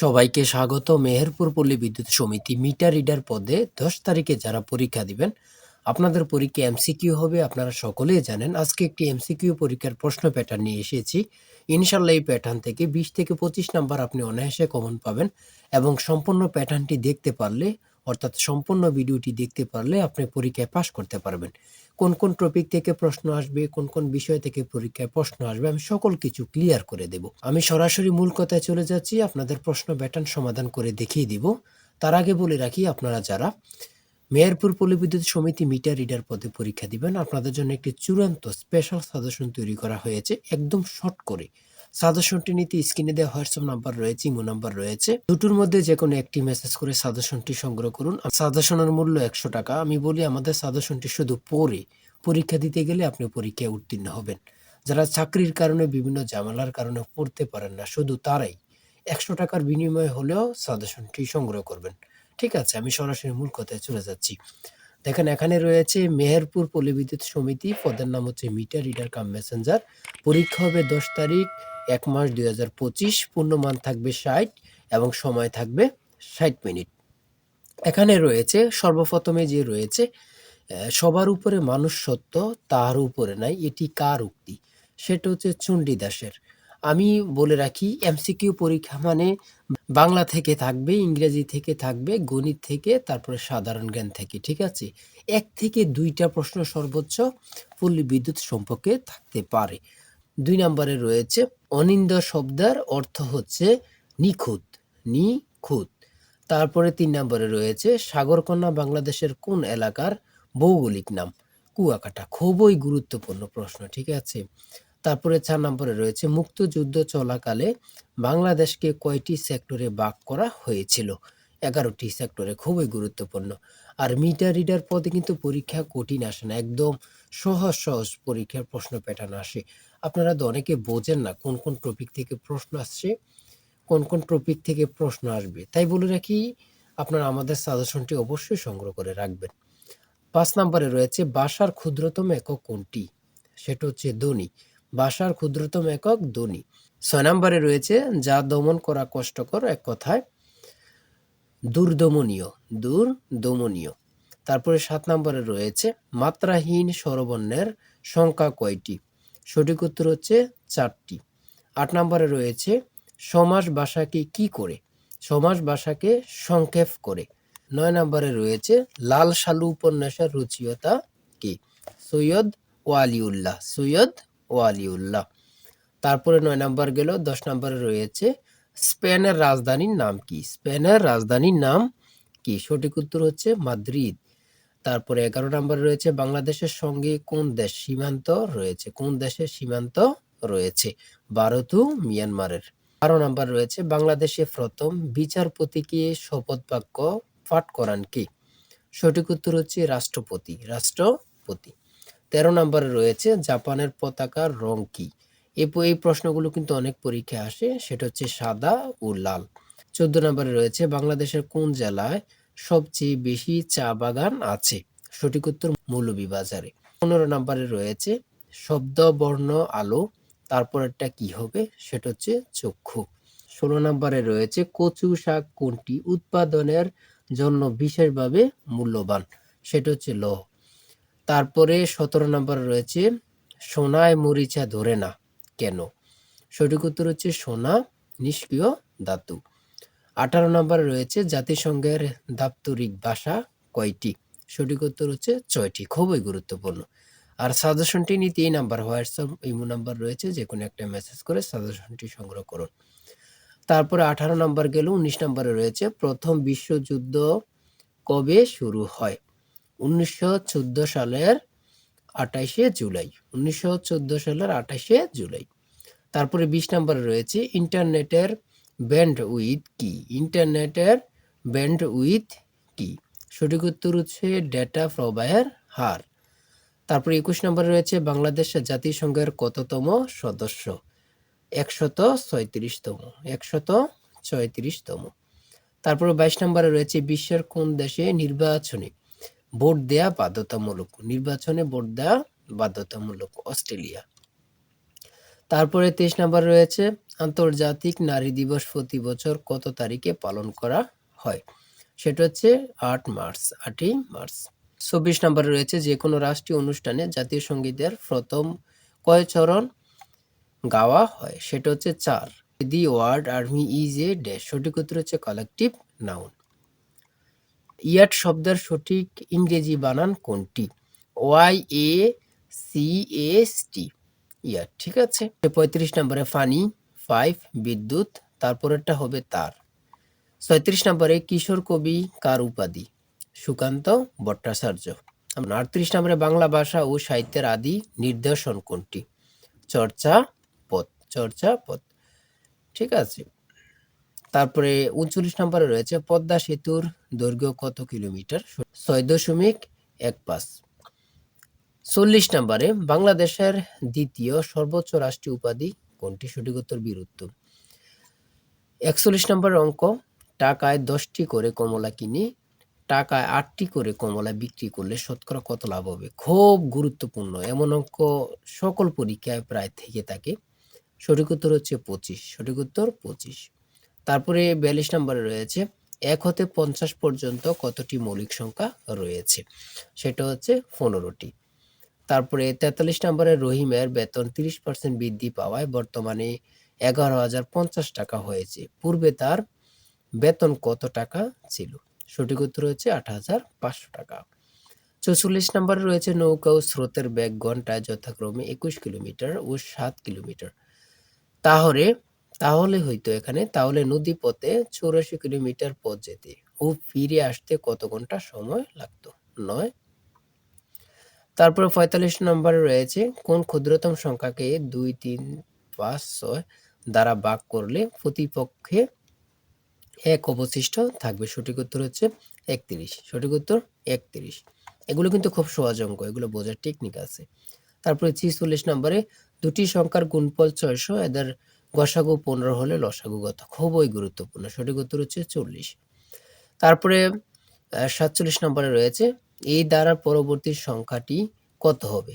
সবাইকে স্বাগত। মেহেরপুর পল্লী বিদ্যুৎ সমিতি মিটার রিডার পদে দশ তারিখে যারা পরীক্ষা দিবেন, আপনাদের পরীক্ষা এমসিকিউ হবে, আপনারা সকলেই জানেন। আজকে একটি এমসিকিউ পরীক্ষার প্রশ্ন প্যাটার্ন নিয়ে এসেছি। ইনশাল্লাহ এই প্যাটার্ন থেকে বিশ থেকে পঁচিশ নাম্বার আপনি অনায়াসে কমন পাবেন এবং সম্পূর্ণ প্যাটার্নটি দেখতে পারলে অর্থাৎ সম্পূর্ণ ভিডিওটি দেখতে পারলে আপনি পরীক্ষায় পাশ করতে পারবেন। কোন কোন টপিক থেকে প্রশ্ন আসবে, কোন কোন বিষয় থেকে পরীক্ষায় প্রশ্ন আসবে, আমি সকল কিছু ক্লিয়ার করে দেব। আমি সরাসরি মূল কথায় চলে যাচ্ছি, আপনাদের প্রশ্ন প্যাটার্ন সমাধান করে দেখিয়ে দিব। তার আগে বলে রাখি, আপনারা যারা মেহেরপুর পল্লী বিদ্যুৎ সমিতি মিটার রিডার পদে পরীক্ষা দিবেন, আপনাদের জন্য একটি চূড়ান্ত স্পেশাল সাজেশন তৈরি করা হয়েছে, একদম শর্ট করে। সাজেশনটি নিতে স্ক্রিনে দেওয়া হোয়াটসঅ্যাপ নাম্বার রয়েছে, ইমো নাম্বার রয়েছে। দুটোর মধ্যে যে কোনো একটি মেসেজ করে সাজেশনটি সংগ্রহ করুন। সাজেশনের মূল্য একশো টাকা। আমি বলি, আমাদের সাজেশনটি শুধু পড়ে। পরীক্ষা দিতে গেলে আপনি পরীক্ষায় উত্তীর্ণ হবেন। যারা চাকরির কারণে বিভিন্ন ঝামেলার কারণে পড়তে পারেন না, শুধু তারাই একশো টাকার বিনিময়ে হলেও সাজেশনটি সংগ্রহ করবেন। ঠিক আছে, আমি সরাসরি মূল কথায় চলে যাচ্ছি। দেখেন, এখানে রয়েছে মেহেরপুর পল্লী বিদ্যুৎ সমিতি, পদের নাম হচ্ছে মিটার রিডার কাম মেসেঞ্জার। পরীক্ষা হবে দশ তারিখ, এক মাস দুই হাজার পঁচিশ, পূর্ণমান থাকবে ষাট এবং সময় থাকবে ষাট মিনিট। এখানে রয়েছে, সর্বপ্রথমে যে রয়েছে সবার উপরে মানুষ সত্য তার উপরে নাই, এটি কার উক্তি? সেটা হচ্ছে চণ্ডীদাসের আমি বলে রাখি, এমসিকিউ পরীক্ষা মানে বাংলা থেকে থাকবে, ইংরেজি থেকে থাকবে, গণিত থেকে, তারপরে সাধারণ জ্ঞান থেকে, ঠিক আছে? এক থেকে দুইটা প্রশ্ন সর্বোচ্চ পল্লী বিদ্যুৎ সম্পর্কে থাকতে পারে। দুই নম্বরে রয়েছে অনিন্দ শব্দের অর্থ হচ্ছে নিখুঁত নিখুঁত। তারপরে তিন নম্বরে রয়েছে, সাগরকন্যা বাংলাদেশের কোন এলাকার ভৌগোলিক নাম? কুয়াকাটা। খুবই গুরুত্বপূর্ণ প্রশ্ন, ঠিক আছে? তারপরে চার নম্বরে রয়েছে, মুক্তযুদ্ধ চলাকালে বাংলাদেশকে কয়টি সেক্টরে ভাগ করা হয়েছিল? এগারোটি সেক্টরে খুবই গুরুত্বপূর্ণ। আর মিটার রিডার পদে কিন্তু পরীক্ষা কঠিন আসে না, একদম সহজ সহজ পরীক্ষার প্রশ্ন প্যাটার্ন আসে। আপনারা তো অনেকে বোঝেন না কোন কোন টপিক থেকে প্রশ্ন আসছে, কোন কোন টপিক থেকে প্রশ্ন আসবে। তাই বলে রাখি, আপনারা আমাদের সাজেশনটি অবশ্যই সংগ্রহ করে রাখবেন। পাঁচ নম্বরে রয়েছে, বাসার ক্ষুদ্রতম একক কোনটি? সেটা হচ্ছে ধ্বনি। বাসার ক্ষুদ্রতম একক ধ্বনি। ছয় নম্বরে রয়েছে, যা দমন করা কষ্টকর এক কথায় দুর্দমনীয় দুর্দমনীয়। তারপরে সাত নম্বরে রয়েছে, মাত্রাহীন স্বরবর্ণের সংখ্যা কয়টি? সঠিক উত্তর হচ্ছে চারটি। আট নম্বরে রয়েছে সমাস ভাষাকে কি করে? সমাস ভাষাকে সংক্ষেপ করে। নয় নম্বরে রয়েছে, লাল সালু উপন্যাসের রুচিয়তা কি? সৈয়দ ওয়ালিউল্লাহ, সৈয়দ ওয়ালিউল্লাহ। তারপরে নয় নাম্বার গেল, দশ নম্বরে রয়েছে স্পেনের রাজধানীর নাম কি? স্পেনের রাজধানীর নাম কি? সঠিক উত্তর হচ্ছে মাদ্রিদ। তারপরে এগারো নম্বরে রয়েছে বাংলাদেশের সঙ্গে কোন দেশ সীমান্ত রয়েছে? কোন দেশের সীমান্ত রয়েছে? ভারত ও মিয়ানমারের। বারো নম্বর রয়েছে বাংলাদেশে প্রথম বিচারপতিকে শপথ বাক্য পাঠ করান কি? সঠিক উত্তর হচ্ছে রাষ্ট্রপতি। রাষ্ট্রপতি। তেরো নম্বরে রয়েছে, জাপানের পতাকার রং কি? এই প্রশ্নগুলো কিন্তু অনেক পরীক্ষায় আসে, সেটা হচ্ছে সাদা ও লাল। চোদ্দ নম্বরে রয়েছে, বাংলাদেশের কোন জেলায় সবচেয়ে বেশি চা বাগান আছে? সঠিক উত্তর, মৌলভীবাজারে। পনেরো নম্বরে রয়েছে, শব্দ, বর্ণ, আলো তারপরেরটা কি হবে? সেটা হচ্ছে চক্ষু। ষোলো নম্বরে রয়েছে, কচু শাক কোনটি উৎপাদনের জন্য বিশেষভাবে মূল্যবান? সেটা হচ্ছে লৌহ। তারপরে সতেরো নম্বরে রয়েছে সোনায় মরিচা ধরে না, কেন? সঠিক উত্তর হচ্ছে সোনা, নিষ্ক্রিয় ধাতু। আঠারো নম্বরে রয়েছে, জাতিসংঘের দাপ্তরিক ভাষা কয়টি? সঠিক উত্তর হচ্ছে ছয়টি, খুবই গুরুত্বপূর্ণ। আর সাজেশনটি নিতে এই নাম্বার, হোয়াটসঅ্যাপ, ইমো নাম্বার রয়েছে, যে কোনো একটা মেসেজ করে সাজেশনটি সংগ্রহ করুন। তারপরে আঠারো নম্বর গেল, উনিশ নম্বরে রয়েছে, প্রথম বিশ্বযুদ্ধ কবে শুরু হয়? উনিশশো চোদ্দ সালের আঠাইশে জুলাই, উনিশশো চোদ্দ সালের আঠাইশে জুলাই। তারপরে বিশ নম্বরে রয়েছে, ইন্টারনেটের ব্যান্ড উইথ কি? ইন্টারনেটের ব্যান্ড উইথ কি? সঠিক উত্তর হচ্ছে ডেটা প্রবাহের হার। তারপরে একুশ নম্বরে রয়েছে, বাংলাদেশ জাতিসংঘের কততম সদস্য? একশত ছয়ত্রিশতম একশত ছয়ত্রিশতম। তারপরে বাইশ নম্বরে রয়েছে, বিশ্বের কোন দেশে নির্বাচনে ভোট দেয়া বাধ্যতামূলক, নির্বাচনে ভোট দেয়া বাধ্যতামূলক, অস্ট্রেলিয়া। তারপরে তেইশ নম্বর রয়েছে, আন্তর্জাতিক নারী দিবস প্রতি বছর কত তারিখে পালন করা হয়? সেটা হচ্ছে আট মার্চ, আটই মার্চ। চব্বিশ নম্বরে রয়েছে যে কোনো রাষ্ট্রীয় অনুষ্ঠানে জাতীয় সঙ্গীতের প্রথম কয় চরণ গাওয়া হয়? সেটা হচ্ছে চার। The word army is a dash সঠিক উত্তর হচ্ছে কালেকটিভ নাউন ইয়াট শব্দের সঠিক ইংরেজি বানান কোনটি? Y A C S T yacht, ঠিক আছে? পঁয়ত্রিশ নম্বরে ফানি, ফাইভ, বিদ্যুৎ, তারপরেরটা হবে তার। ছয়ত্রিশ নম্বরে কিশোর কবি কার উপাধি? সুকান্ত ভট্টাচার্য। আটত্রিশ নম্বরে বাংলা ভাষা ও সাহিত্যের আদি নির্দেশন কোনটি? চর্চা পথ চর্চা পথ। ঠিক আছে? তারপরে উনচল্লিশ নম্বরে রয়েছে পদ্মা সেতুর দৈর্ঘ্য কত কিলোমিটার? ছয় দশমিক এক পাঁচ। চল্লিশ নম্বরে বাংলাদেশের দ্বিতীয় সর্বোচ্চ রাষ্ট্রীয় উপাধি কোনটি? সঠিক উত্তর বীরত্ব একচল্লিশ নম্বরের অঙ্ক, টাকায় দশটি করে কমলা কিনে, টাকায় আটটি করে কমলা বিক্রি করলে শতকরা কত লাভ হবে? খুব গুরুত্বপূর্ণ। এমন অঙ্ক সকল পরীক্ষায় প্রায় থেকে থাকে। সঠিক উত্তর হচ্ছে পঁচিশ। সঠিক উত্তর পঁচিশ। তারপরে বিয়াল্লিশ নম্বরে রয়েছে, এক হতে পঞ্চাশ পর্যন্ত কতটি মৌলিক সংখ্যা রয়েছে? সেটা হচ্ছে পনেরোটি। তারপরে তেতাল্লিশ নম্বরে রহিমের বেতন তিরিশ পার্সেন্ট বৃদ্ধি পাওয়ায় বর্তমানে এগারো হাজার পঞ্চাশ টাকা হয়েছে। পূর্বে তার বেতন কত টাকা ছিল? সঠিক উত্তর হচ্ছে আট হাজার পাঁচশো টাকা। চৌচল্লিশ নম্বরে রয়েছে নৌকা ও স্রোতের বেগ ঘন্টায় যথাক্রমে একুশ কিলোমিটার ও সাত কিলোমিটার। তাহলে তাহলে হইতো এখানে, তাহলে নদী পথে চৌরাশি কিলোমিটার পথ যেতে ও ফিরে আসতে কত ঘণ্টা সময় লাগতো? নয়। তারপরে পঁয়তাল্লিশ নম্বরে রয়েছে, কোন ক্ষুদ্রতম সংখ্যাকে দুই, তিন, পাঁচ, ছয় দ্বারা ভাগ করলে প্রতিপক্ষে এক অবশিষ্ট থাকবে? সঠিক উত্তর হচ্ছে একত্রিশ। সঠিক উত্তর একত্রিশ। এগুলো কিন্তু খুব সহজ অঙ্ক, এগুলো বোঝার টেকনিক আছে। তারপরে ছিচল্লিশ নম্বরে দুটি সংখ্যার গুণফল ছয়শো, এদের গসাগু পনেরো হলে লসাগু কত খুবই গুরুত্বপূর্ণ। সঠিক উত্তর হচ্ছে চল্লিশ। তারপরে সাতচল্লিশ নম্বরে রয়েছে, এই দ্বারা পরবর্তী সংখ্যাটি কত হবে?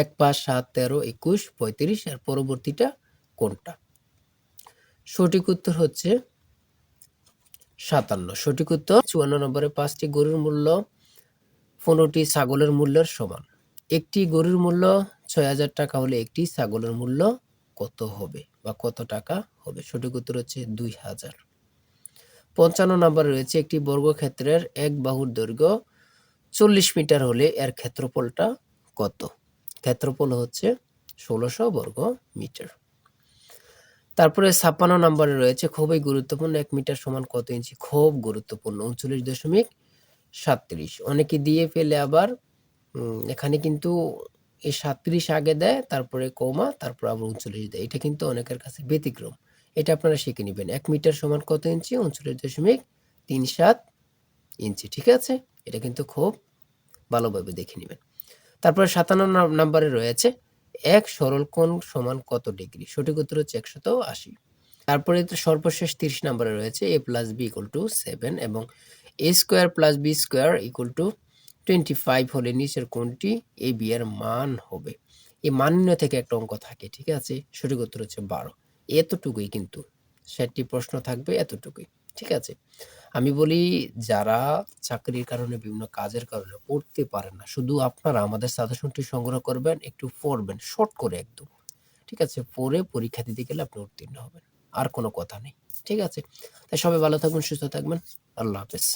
এক, পাঁচ, সাত, তেরো, একুশ, পঁয়ত্রিশ, আর পরবর্তীটা কোনটা? সঠিক উত্তর হচ্ছে সাতান্ন। সঠিক উত্তর চুয়ান্ন নম্বরে পাঁচটি গরুর মূল্য, পনেরোটি ছাগলের মূল্যের সমান। একটি গরুর মূল্য ছয় হাজার টাকা হলে একটি ছাগলের মূল্য কত হবে বা কত টাকা হবে? সঠিক উত্তর হচ্ছে দুই হাজার। পঞ্চান্ন নম্বরে রয়েছে একটি বর্গক্ষেত্রের এক বাহুর দৈর্ঘ্য চল্লিশ মিটার হলে এর ক্ষেত্রফলটা কত? ক্ষেত্রফল হচ্ছে ষোলোশো বর্গ মিটার। তারপরে ছাপ্পান্ন নম্বরে রয়েছে খুবই গুরুত্বপূর্ণ এক মিটার সমান কত ইঞ্চি? খুব গুরুত্বপূর্ণ, উনচল্লিশ দশমিক সাতত্রিশ অনেকে দিয়ে ফেলে আবার এখানে কিন্তু এই সাতত্রিশ আগে দেয়, তারপরে কমা, তারপর আবার উনচল্লিশ দেয়। এটা কিন্তু অনেকের কাছে ব্যতিক্রম। এটা আপনারা শিখে নেবেন। এক মিটার সমান কত ইঞ্চি? উনচল্লিশ দশমিক তিন সাত ইঞ্চি, ঠিক আছে? এটা কিন্তু খুব ভালোভাবে দেখে নেবেন। তারপরে সাতান্ন নাম্বারে রয়েছে, এক সরল কোণ সমান কত ডিগ্রি? সঠিক উত্তর হচ্ছে একশত আশি। তারপরে সর্বশেষ তিরিশ নম্বরে রয়েছে, A plus B equal to seven এবং A square plus B square equal to twenty five হলে নিচের কোনটি এ বি এর মান হবে। এই মান নির্ণয় থেকে একটা অঙ্ক থাকে, ঠিক আছে? সঠিক উত্তর হচ্ছে বারো। এতটুকুই কিন্তু ষাটটি প্রশ্ন থাকবে এতটুকুই, ঠিক আছে? আমি বলি, যারা চাকরির কারণে, বিভিন্ন কাজের কারণে পড়তে পারেন না, শুধু আপনারা আমাদের সাজেশনটি সংগ্রহ করবেন, একটু পড়বেন শর্ট করে একদম, ঠিক আছে? পড়ে পরীক্ষা দিতে গেলে আপনি উত্তীর্ণ হবেন, আর কোনো কথা নেই, ঠিক আছে? তাই সবাই ভালো থাকবেন, সুস্থ থাকবেন, আল্লাহ হাফেজ।